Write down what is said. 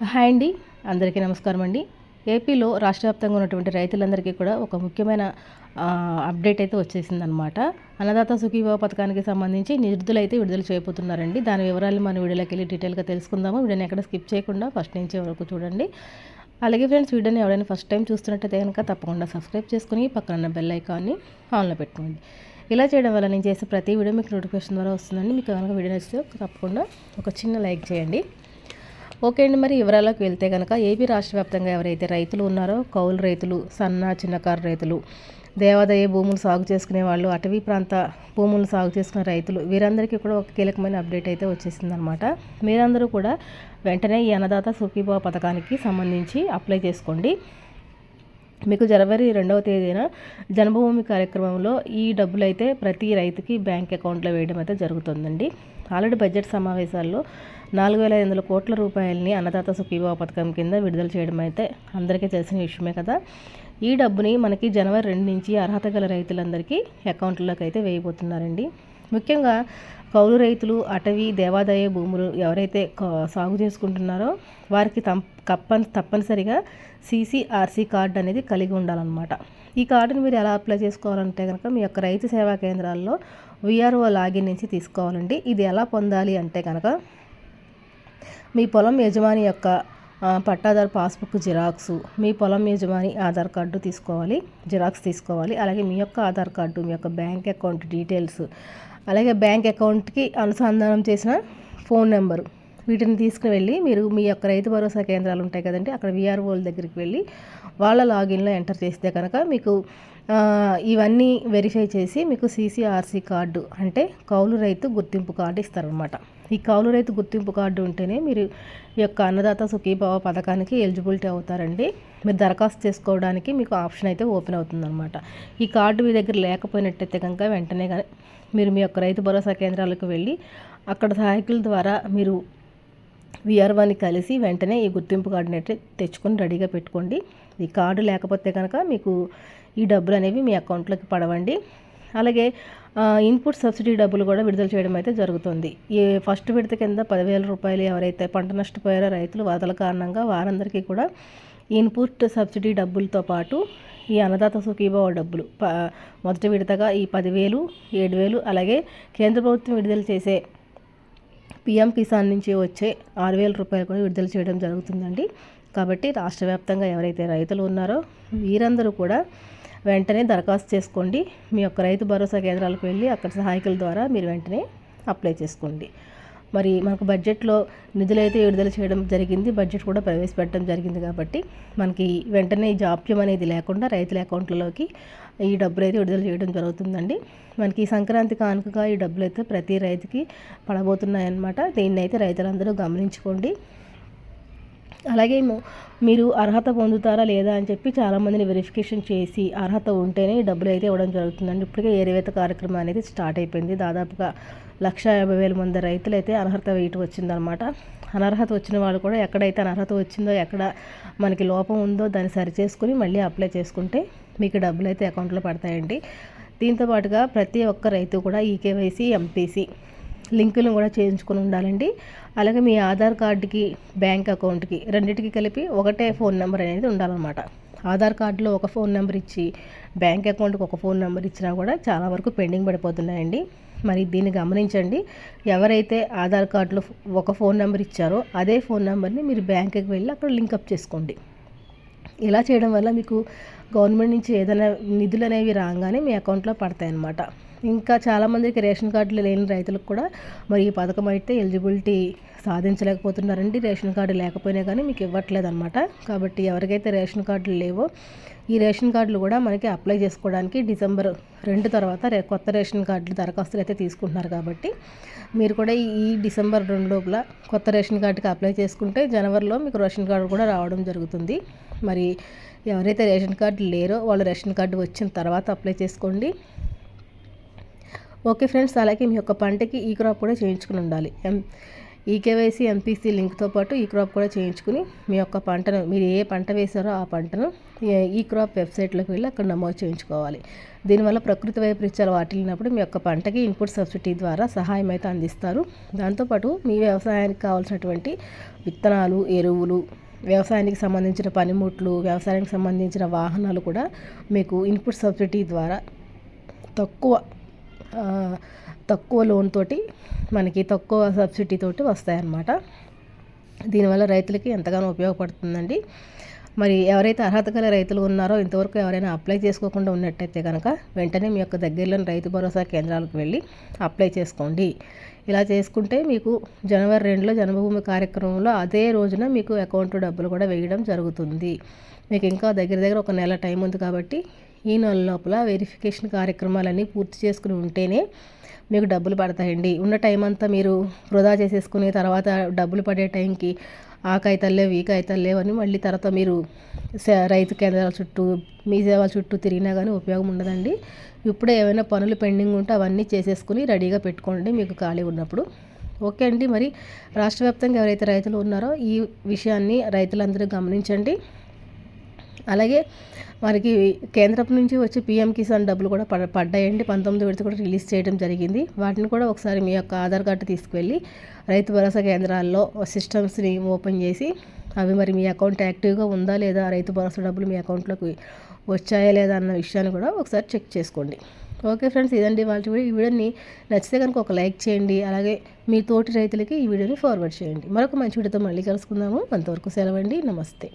Hi అండి. అందరికీ నమస్కారం అండి. ఏపీలో రాష్ట్ర వ్యాప్తంగా ఉన్నటువంటి రైతులందరికీ కూడా ఒక ముఖ్యమైన అప్డేట్ అయితే వచ్చేసిందనమాట అన్నదాత సుఖీభావ పథకానికి సంబంధించి నిధులు అయితే విడుదల చేయబోతున్నారండి. దాని వివరాలు మన వీడియోలోకి వెళ్ళి డీటెయిల్గా తెలుసుకుందాము. వీడియోని ఎక్కడ స్కిప్ చేయకుండా ఫస్ట్ నుంచి వరకు చూడండి. అలాగే ఫ్రెండ్స్ వీడియోని ఎవరైనా ఫస్ట్ టైం చూస్తున్నట్టయితే కనుక తప్పకుండా సబ్స్క్రైబ్ చేసుకుని పక్కన బెల్ ఐకాన్ని ఆన్లో పెట్టుకోండి. ఇలా చేయడం వల్ల నేను చేసే ప్రతి వీడియో మీకు నోటిఫికేషన్ ద్వారా వస్తుందండి. మీకు కనుక వీడియో నచ్చితే తప్పకుండా ఒక చిన్న లైక్ చేయండి. ఓకే అండి మరి వివరాలకు వెళ్తే కనుక ఏపీ రాష్ట్ర వ్యాప్తంగా ఎవరైతే రైతులు ఉన్నారో కౌలు రైతులు సన్న చిన్నకారు రైతులు దేవాదాయ భూములు సాగు చేసుకునే వాళ్ళు అటవీ ప్రాంత భూములు సాగు చేసుకునే రైతులు వీరందరికీ కూడా ఒక కీలకమైన అప్డేట్ అయితే వచ్చేసిందనమాట మీరందరూ కూడా వెంటనే ఈ అన్నదాత సుఖీభావ పథకానికి సంబంధించి అప్లై చేసుకోండి. మీకు జనవరి రెండవ తేదీన జన్మభూమి కార్యక్రమంలో ఈ డబ్బులు అయితే ప్రతి రైతుకి బ్యాంక్ అకౌంట్లో వేయడం అయితే జరుగుతుందండి. ఆల్రెడీ బడ్జెట్ సమావేశాల్లో నాలుగు వేల ఐదు వందల కోట్ల రూపాయలని అన్నదాత సుఖీభావ పథకం కింద విడుదల చేయడం అయితే అందరికీ తెలిసిన విషయమే కదా. ఈ డబ్బుని మనకి జనవరి రెండు నుంచి అర్హత గల రైతులందరికీ అకౌంట్లోకి అయితే వేయబోతున్నారండి. ముఖ్యంగా కౌలు రైతులు అటవీ దేవాదాయ భూములు ఎవరైతే సాగు చేసుకుంటున్నారో వారికి తప్పని తప్పనిసరిగా సీసీఆర్సీ కార్డు అనేది కలిగి ఉండాలన్నమాట. ఈ కార్డుని మీరు ఎలా అప్లై చేసుకోవాలంటే కనుక మీ యొక్క రైతు సేవా కేంద్రాల్లో విఆర్ఓ లాగిన్ నుంచి తీసుకోవాలండి. ఇది ఎలా పొందాలి అంటే కనుక మీ పొలం యజమాని యొక్క పట్టాదారు పాస్బుక్ జిరాక్స్ మీ పొలం యజమాని ఆధార్ కార్డు తీసుకోవాలి జిరాక్స్ తీసుకోవాలి అలాగే మీ యొక్క ఆధార్ కార్డు మీ యొక్క బ్యాంక్ అకౌంట్ డీటెయిల్స్ అలాగే బ్యాంక్ అకౌంట్కి అనుసంధానం చేసిన ఫోన్ నెంబరు. వీటిని తీసుకుని వెళ్ళి మీరు మీ యొక్క రైతు భరోసా కేంద్రాలు ఉంటాయి కదండి అక్కడ విఆర్ఓల దగ్గరికి వెళ్ళి వాళ్ళ లాగిన్లో ఎంటర్ చేస్తే కనుక మీకు ఇవన్నీ వెరిఫై చేసి మీకు సీసీఆర్సీ కార్డు అంటే కౌలు రైతు గుర్తింపు కార్డు ఇస్తారనమాట ఈ కౌలు రైతు గుర్తింపు కార్డు ఉంటేనే మీరు ఈ యొక్క అన్నదాత సుఖీభావ పథకానికి ఎలిజిబిలిటీ అవుతారండి. మీరు దరఖాస్తు చేసుకోవడానికి మీకు ఆప్షన్ అయితే ఓపెన్ అవుతుందన్నమాట. ఈ కార్డు మీ దగ్గర లేకపోయినట్టయితే కనుక వెంటనే కానీ మీరు మీ యొక్క రైతు భరోసా కేంద్రాలకు వెళ్ళి అక్కడ సహాయకుల ద్వారా మీరు విఆర్ఓని కలిసి వెంటనే ఈ గుర్తింపు కార్డుని అయితే తెచ్చుకొని రెడీగా పెట్టుకోండి. ఈ కార్డు లేకపోతే కనుక మీకు ఈ డబ్బులు అనేవి మీ అకౌంట్లోకి పడవండి. అలాగే ఇన్పుట్ సబ్సిడీ డబ్బులు కూడా విడుదల చేయడం అయితే జరుగుతుంది. ఈ ఫస్ట్ విడత కింద పదివేల రూపాయలు ఎవరైతే పంట నష్టపోయారో రైతులు వరదల కారణంగా వారందరికీ కూడా ఇన్పుట్ సబ్సిడీ డబ్బులతో పాటు ఈ అన్నదాత సుఖీభావ డబ్బులు మొదటి విడతగా ఈ పదివేలు ఏడు వేలు అలాగే కేంద్ర ప్రభుత్వం విడుదల చేసే పిఎం కిసాన్ నుంచి వచ్చే ఆరు వేల రూపాయలు కూడా విడుదల చేయడం జరుగుతుందండి. కాబట్టి రాష్ట్ర వ్యాప్తంగా ఎవరైతే రైతులు ఉన్నారో వీరందరూ కూడా వెంటనే దరఖాస్తు చేసుకోండి. మీ యొక్క రైతు భరోసా కేంద్రాలకు వెళ్ళి అక్కడ సహాయకుల ద్వారా మీరు వెంటనే అప్లై చేసుకోండి. మరి మనకు బడ్జెట్లో నిధులైతే విడుదల చేయడం జరిగింది. బడ్జెట్ కూడా ప్రవేశపెట్టడం జరిగింది కాబట్టి మనకి వెంటనే జాప్యం అనేది లేకుండా రైతుల అకౌంట్లలోకి ఈ డబ్బులు అయితే విడుదల చేయడం జరుగుతుందండి. మనకి ఈ సంక్రాంతి కానుకగా ఈ డబ్బులు అయితే ప్రతి రైతుకి పడబోతున్నాయన్నమాట. దీన్ని అయితే రైతులందరూ గమనించుకోండి. అలాగే మీరు అర్హత పొందుతారా లేదా అని చెప్పి చాలామందిని వెరిఫికేషన్ చేసి అర్హత ఉంటేనే డబ్బులు అయితే ఇవ్వడం జరుగుతుందండి. ఇప్పటికే ఏరివేత కార్యక్రమం అనేది స్టార్ట్ అయిపోయింది. దాదాపుగా లక్ష యాభై వేల మంది రైతులు అయితే అనర్హత వేయటం వచ్చిందనమాట అనర్హత వచ్చిన వాళ్ళు కూడా ఎక్కడైతే అనర్హత వచ్చిందో ఎక్కడ మనకి లోపం ఉందో దాన్ని సరి చేసుకుని మళ్ళీ అప్లై చేసుకుంటే మీకు డబ్బులు అయితే అకౌంట్లో పడతాయండి. దీంతో పాటుగా ప్రతి ఒక్క రైతు కూడా ఈకేవైసీ ఎంపీసీ లింకులను కూడా చేయించుకొని ఉండాలండి. అలాగే మీ ఆధార్ కార్డుకి బ్యాంక్ అకౌంట్కి రెండింటికి కలిపి ఒకటే ఫోన్ నెంబర్ అనేది ఉండాలన్నమాట. ఆధార్ కార్డులో ఒక ఫోన్ నెంబర్ ఇచ్చి బ్యాంక్ అకౌంట్కి ఒక ఫోన్ నెంబర్ ఇచ్చినా కూడా చాలా వరకు పెండింగ్ పడిపోతున్నాయండి. మరి దీన్ని గమనించండి. ఎవరైతే ఆధార్ కార్డులో ఒక ఫోన్ నెంబర్ ఇచ్చారో అదే ఫోన్ నెంబర్ని మీరు బ్యాంకుకి వెళ్ళి అక్కడ లింకప్ చేసుకోండి. ఇలా చేయడం వల్ల మీకు గవర్నమెంట్ నుంచి ఏదైనా నిధులు అనేవి రాగానే మీ అకౌంట్లో పడతాయన్నమాట. ఇంకా చాలామందికి రేషన్ కార్డులు లేని రైతులకు కూడా మరి ఈ పథకం అయితే ఎలిజిబిలిటీ సాధించలేకపోతున్నారండి. రేషన్ కార్డు లేకపోయినా కానీ మీకు ఇవ్వట్లేదు అనమాట కాబట్టి ఎవరికైతే రేషన్ కార్డులు లేవో ఈ రేషన్ కార్డులు కూడా మనకి అప్లై చేసుకోవడానికి డిసెంబర్ రెండు తర్వాత రే కొత్త రేషన్ కార్డులు దరఖాస్తులు అయితే తీసుకుంటున్నారు కాబట్టి మీరు కూడా ఈ డిసెంబర్ రెండు లోపల కొత్త రేషన్ కార్డుకి అప్లై చేసుకుంటే జనవరిలో మీకు రేషన్ కార్డు కూడా రావడం జరుగుతుంది. మరి ఎవరైతే రేషన్ కార్డు లేరో వాళ్ళు రేషన్ కార్డు వచ్చిన తర్వాత అప్లై చేసుకోండి. ఓకే ఫ్రెండ్స్ అలాగే మీ యొక్క పంటకి ఈ క్రాప్ కూడా చేయించుకుని ఉండాలి. ఎం ఈకేవైసీ ఎంపీసీ లింక్తో పాటు ఈ క్రాప్ కూడా చేయించుకుని మీ యొక్క పంటను మీరు ఏ పంట వేశారో ఆ పంటను ఈ క్రాప్ వెబ్సైట్లోకి వెళ్ళి అక్కడ నమోదు చేయించుకోవాలి. దీనివల్ల ప్రకృతి వైపరీత్యాలు వాటిల్లినప్పుడు మీ యొక్క పంటకి ఇన్పుట్ సబ్సిడీ ద్వారా సహాయం అయితే అందిస్తారు. దాంతోపాటు మీ వ్యవసాయానికి కావాల్సినటువంటి విత్తనాలు ఎరువులు వ్యవసాయానికి సంబంధించిన పనిముట్లు వ్యవసాయానికి సంబంధించిన వాహనాలు కూడా మీకు ఇన్పుట్ సబ్సిడీ ద్వారా తక్కువ తక్కువ లోన్ తోటి మనకి తక్కువ సబ్సిడీ తోటి వస్తాయన్నమాట. దీనివల్ల రైతులకి ఎంతగానో ఉపయోగపడుతుందండి. మరి ఎవరైతే అర్హత గల రైతులు ఉన్నారో ఇంతవరకు ఎవరైనా అప్లై చేసుకోకుండా ఉన్నట్టయితే కనుక వెంటనే మీ యొక్క దగ్గరలోని రైతు భరోసా కేంద్రాలకు వెళ్ళి అప్లై చేసుకోండి. ఇలా చేసుకుంటే మీకు జనవరి రెండులో జన్మభూమి కార్యక్రమంలో అదే రోజున మీకు అకౌంట్ డబ్బులు కూడా వేయడం జరుగుతుంది. మీకు ఇంకా దగ్గర దగ్గర ఒక నెల టైం ఉంది కాబట్టి ఈ నెల లోపల వెరిఫికేషన్ కార్యక్రమాలన్నీ పూర్తి చేసుకుని ఉంటేనే మీకు డబ్బులు పడతాయండి. ఉన్న టైం అంతా మీరు వృధా చేసేసుకుని తర్వాత డబ్బులు పడే టైంకి ఆ కాగితాలు ఈ కాగితాలు అని మళ్ళీ తర్వాత మీరు రైతు కేంద్రాల చుట్టూ మీ సేవల చుట్టూ తిరిగినా కానీ ఉపయోగం ఉండదండి. ఇప్పుడే ఏమైనా పనులు పెండింగ్ ఉంటే అవన్నీ చేసేసుకుని రెడీగా పెట్టుకోండి మీకు ఖాళీ ఉన్నప్పుడు. ఓకే అండి మరి. రాష్ట్ర వ్యాప్తంగా ఎవరైతే రైతులు ఉన్నారో ఈ విషయాన్ని రైతులందరూ గమనించండి. అలాగే మనకి కేంద్రం నుంచి వచ్చి పిఎం కిసాన్ డబ్బులు కూడా పడ పడ్డాయండి. పంతొమ్మిది విడత కూడా రిలీజ్ చేయడం జరిగింది. వాటిని కూడా ఒకసారి మీ యొక్క ఆధార్ కార్డు తీసుకువెళ్ళి రైతు భరోసా కేంద్రాల్లో సిస్టమ్స్ని ఓపెన్ చేసి అవి మరి మీ అకౌంట్ యాక్టివ్గా ఉందా లేదా రైతు భరోసా డబ్బులు మీ అకౌంట్లోకి వచ్చాయా లేదా అన్న విషయాన్ని కూడా ఒకసారి చెక్ చేసుకోండి. ఓకే ఫ్రెండ్స్ ఇదండి వాళ్ళ ఈ వీడియోని నచ్చితే కనుక ఒక లైక్ చేయండి. అలాగే మీ తోటి రైతులకి ఈ వీడియోని ఫార్వర్డ్ చేయండి. మరొక మంచి వీడియోతో మళ్ళీ కలుసుకుందాము. అంతవరకు సెలవండి. నమస్తే.